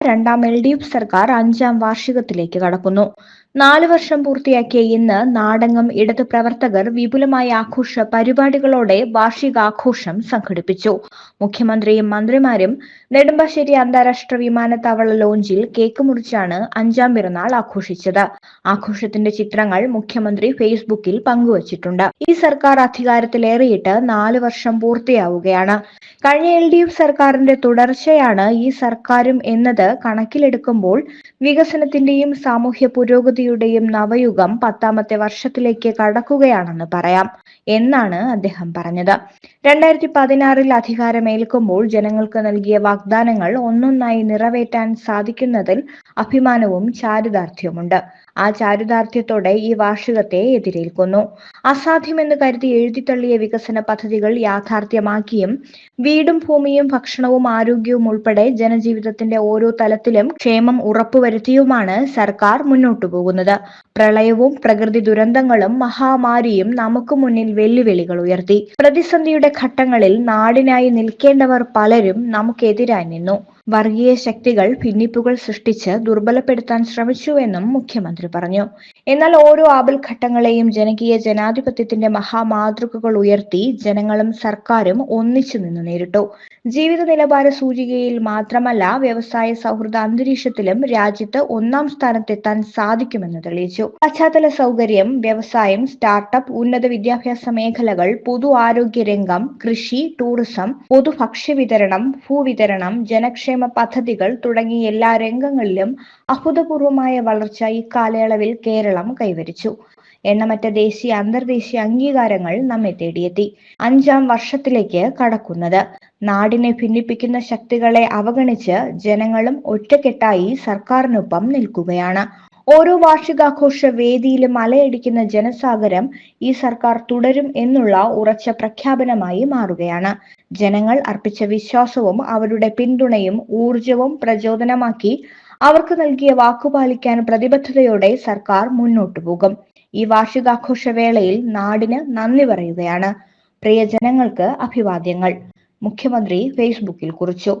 രണ്ടാം L D F സർക്കാർ അഞ്ചാം വാർഷികത്തിലേക്ക് കടക്കുന്നു. നാല് വർഷം പൂർത്തിയാക്കിയ ഇന്ന് നാടങ്ങം ഇടതു പ്രവർത്തകർ വിപുലമായ ആഘോഷ പരിപാടികളോടെ വാർഷികാഘോഷം സംഘടിപ്പിച്ചു. മുഖ്യമന്ത്രിയും മന്ത്രിമാരും നെടുമ്പാശ്ശേരി അന്താരാഷ്ട്ര വിമാനത്താവള ലോഞ്ചിൽ കേക്ക് മുറിച്ചാണ് അഞ്ചാം പിറന്നാൾ ആഘോഷിച്ചത്. ആഘോഷത്തിന്റെ ചിത്രങ്ങൾ മുഖ്യമന്ത്രി ഫേസ്ബുക്കിൽ പങ്കുവച്ചിട്ടുണ്ട്. ഈ സർക്കാർ അധികാരത്തിലേറിയിട്ട് നാല് വർഷം പൂർത്തിയാവുകയാണ്. കഴിഞ്ഞ എൽ സർക്കാരിന്റെ തുടർച്ചയാണ് ഈ സർക്കാരും എന്നത് കണക്കിലെടുക്കുമ്പോൾ വികസനത്തിന്റെയും സാമൂഹ്യ പുരോഗതിയുടെയും നവയുഗം പത്താമത്തെ വർഷത്തിലേക്ക് കടക്കുകയാണെന്ന് പറയാം എന്നാണ് അദ്ദേഹം പറഞ്ഞത്. രണ്ടായിരത്തി പതിനാറിൽ അധികാരമേൽക്കുമ്പോൾ ജനങ്ങൾക്ക് നൽകിയ വാഗ്ദാനങ്ങൾ ഒന്നൊന്നായി നിറവേറ്റാൻ സാധിക്കുന്നതിൽ അഭിമാനവും ചാരിതാർത്ഥ്യവുമുണ്ട്. ആ ചാരിതാർത്ഥ്യത്തോടെ ഈ വാർഷികത്തെ എതിരേൽക്കുന്നു. അസാധ്യമെന്ന് കരുതി എഴുതിത്തള്ളിയ വികസന പദ്ധതികൾ യാഥാർത്ഥ്യമാക്കിയും വീടും ഭൂമിയും ഭക്ഷണവും ആരോഗ്യവും ഉൾപ്പെടെ ജനജീവിതത്തിന്റെ ഓരോ തലത്തിലും ക്ഷേമം ഉറപ്പുവരുത്തിയുമാണ് സർക്കാർ മുന്നോട്ടു പോകുന്നത്. പ്രളയവും പ്രകൃതി ദുരന്തങ്ങളും മഹാമാരിയും നമുക്ക് മുന്നിൽ വെല്ലുവിളികൾ ഉയർത്തി. പ്രതിസന്ധിയുടെ ഘട്ടങ്ങളിൽ നാടിനായി നിൽക്കേണ്ടവർ പലരും നമുക്കെതിരായി നിന്നു. വർഗീയ ശക്തികൾ ഭിന്നിപ്പുകൾ സൃഷ്ടിച്ച് ദുർബലപ്പെടുത്താൻ ശ്രമിച്ചുവെന്നും മുഖ്യമന്ത്രി പറഞ്ഞു. എന്നാൽ ഓരോ ആപൽഘട്ടങ്ങളെയും ജനകീയ ജനാധിപത്യത്തിന്റെ മഹാമാതൃകകൾ ഉയർത്തി ജനങ്ങളും സർക്കാരും ഒന്നിച്ചു നിന്ന് നേരിട്ടു. ജീവിത നിലവാര സൂചികയിൽ മാത്രമല്ല വ്യവസായ സൗഹൃദ അന്തരീക്ഷത്തിലും രാജ്യത്ത് ഒന്നാം സ്ഥാനത്തെത്താൻ സാധിക്കുമെന്ന് തെളിയിച്ചു. പശ്ചാത്തല സൗകര്യം വ്യവസായം സ്റ്റാർട്ടപ്പ് ഉന്നത വിദ്യാഭ്യാസ മേഖലകൾ പൊതു ആരോഗ്യ രംഗം കൃഷി ടൂറിസം പൊതു ഭക്ഷ്യവിതരണം ഭൂവിതരണം ജനക്ഷേമ പദ്ധതികൾ തുടങ്ങിയ എല്ലാ രംഗങ്ങളിലും അഭൂതപൂർവമായ വളർച്ച ഇക്കാലയളവിൽ കേരളം കൈവരിച്ചു. എണ്ണമറ്റ ദേശീയ അന്തർദേശീയ അംഗീകാരങ്ങൾ നമ്മെ തേടിയെത്തി. അഞ്ചാം വർഷത്തിലേക്ക് കടക്കുന്നത്. നാടിനെ ഭിന്നിപ്പിക്കുന്ന ശക്തികളെ അവഗണിച്ച് ജനങ്ങളും ഒറ്റക്കെട്ടായി സർക്കാരിനൊപ്പം നിൽക്കുകയാണ്. ഓരോ വാർഷികാഘോഷ വേദിയിലും അലയടിക്കുന്ന ജനസാഗരം ഈ സർക്കാർ തുടരും എന്നുള്ള ഉറച്ച പ്രഖ്യാപനമായി മാറുകയാണ്. ജനങ്ങൾ അർപ്പിച്ച വിശ്വാസവും അവരുടെ പിന്തുണയും ഊർജവും പ്രചോദനമാക്കി അവർക്ക് നൽകിയ വാക്കുപാലിക്കാൻ പ്രതിബദ്ധതയോടെ സർക്കാർ മുന്നോട്ടു പോകും. ഈ വാർഷികാഘോഷ വേളയിൽ നാടിന് നന്ദി പറയുകയാണ്. പ്രിയ ജനങ്ങൾക്ക് അഭിവാദ്യങ്ങൾ. മുഖ്യമന്ത്രി ഫേസ്ബുക്കിൽ കുറിച്ചു.